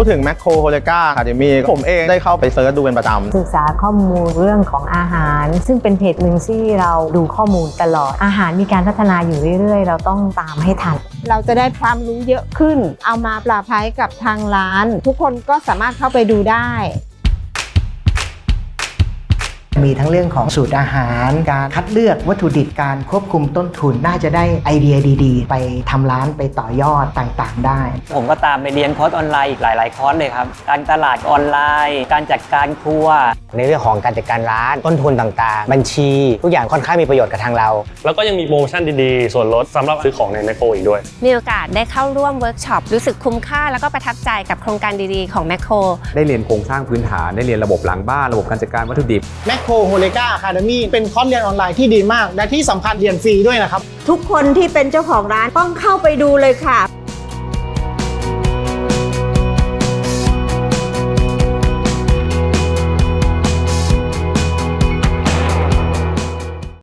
พูดถึงแมคโครโฮเลกาคาเดมีผมเองได้เข้าไปเซิร์ชดูเป็นประจำศึกษาข้อมูลเรื่องของอาหาร ซึ่งเป็นเพจหนึ่งที่เราดูข้อมูลตลอดอาหารมีการพัฒนาอยู่เรื่อย ๆ เราต้องตามให้ทัน เราจะได้ความรู้เยอะขึ้น เอามาปรับใช้กับทางร้าน ทุกคนก็สามารถเข้าไปดูได้ มีทั้งเรื่องของสูตรอาหาร การคัดเลือกวัตถุดิบการควบคุมต้นทุนน่าจะได้ไอเดียดีๆ ไปทำร้านไปต่อยอดต่างๆ ได้ ผมก็ตามไปเรียนคอร์สออนไลน์อีกหลายๆคอร์สเลยครับการตลาดออนไลน์ การจัดการครัว ในเรื่องของการจัดการร้านต้นทุนต่างๆ บัญชี ทุกอย่างค่อนข้างมีประโยชน์กับทางเรา แล้วก็ยังมีโปรโมชั่นดีๆ ส่วนลดสำหรับซื้อของในแมคโครอีกด้วย มีโอกาสได้เข้าร่วมเวิร์กช็อปรู้สึกคุ้มค่า แล้วก็ประทับใจกับโครงการดีๆของแมคโครได้เรียนโครงสร้างพื้นฐานได้เรียนระบบหลังบ้านระบบการจัดการวัตถุดิบแมคโครโฮเลกาอะคาเดมีเป็นคอร์สเรียนออนไลน์ที่ดีมาก และที่สำคัญเรียนฟรีด้วยนะครับ ทุกคนที่เป็นเจ้าของร้านต้องเข้าไปดูเลยค่ะ